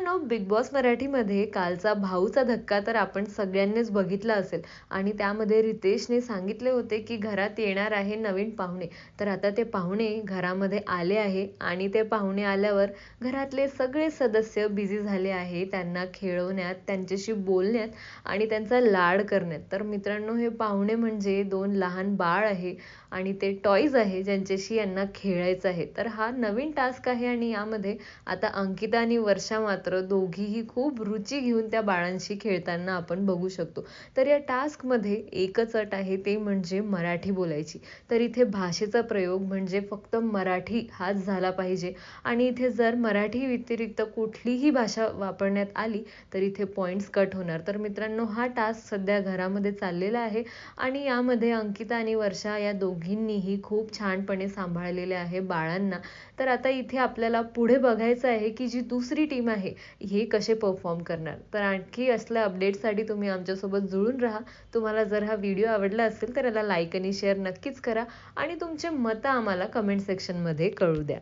मित्रांनो big boss मराठीमध्ये कालचा भाऊचा धक्का तर आपण सगळ्यांनीच बघितला असेल. आणि त्यामध्ये रितेशने सांगितले होते की घरात येणार आहे नवीन पाहुणे. तर आता ते पाहुणे घरामध्ये आले आहे आणि ते पाहुणे आल्यावर घरातले सगळे सदस्य बिझी झाले आहे त्यांना खेळवण्यात त्यांच्याशी बोलण्यात आणि त्यांचा लाड करण्यात. तर मित्रांनो हे पाहुणे म्हणजे दोन लहान बाळ आहे आणि ते टॉईज आहे ज्यांच्याशी यांना खेळायचं आहे. तर हा नवीन टास्क आहे आणि यामध्ये आता अंकिता आणि वर्षा मात्र दोघीही खूप रुची घेऊन त्या बाळांशी खेळताना आपण बघू शकतो. तर या टास्कमध्ये एकच अट आहे ते म्हणजे मराठी बोलायची. तर इथे भाषेचा प्रयोग म्हणजे फक्त मराठी हाच झाला पाहिजे. आणि इथे जर मराठी व्यतिरिक्त कुठलीही भाषा वापरण्यात आली तर इथे पॉईंट्स कट होणार. तर मित्रांनो हा टास्क सध्या घरामध्ये चाललेला आहे आणि यामध्ये अंकिता आणि वर्षा या दोघींनीही खूप छानपणे सांभाळलेले आहे बाळांना. तर आता इथे आपल्याला पुढे बघायचं आहे की जी दुसरी टीम आहे हे कसे परफॉर्म करणार? तर आणखी असल्या अपडेट्ससाठी तुम्ही आमच्यासोबत जुळून राहा. तुम्हाला जर हा व्हिडिओ आवडला असेल तर याला लाईक आणि शेअर नक्कीच करा. आणि तुमचे मतं आम्हाला कमेंट सेक्शनमध्ये कळू द्या.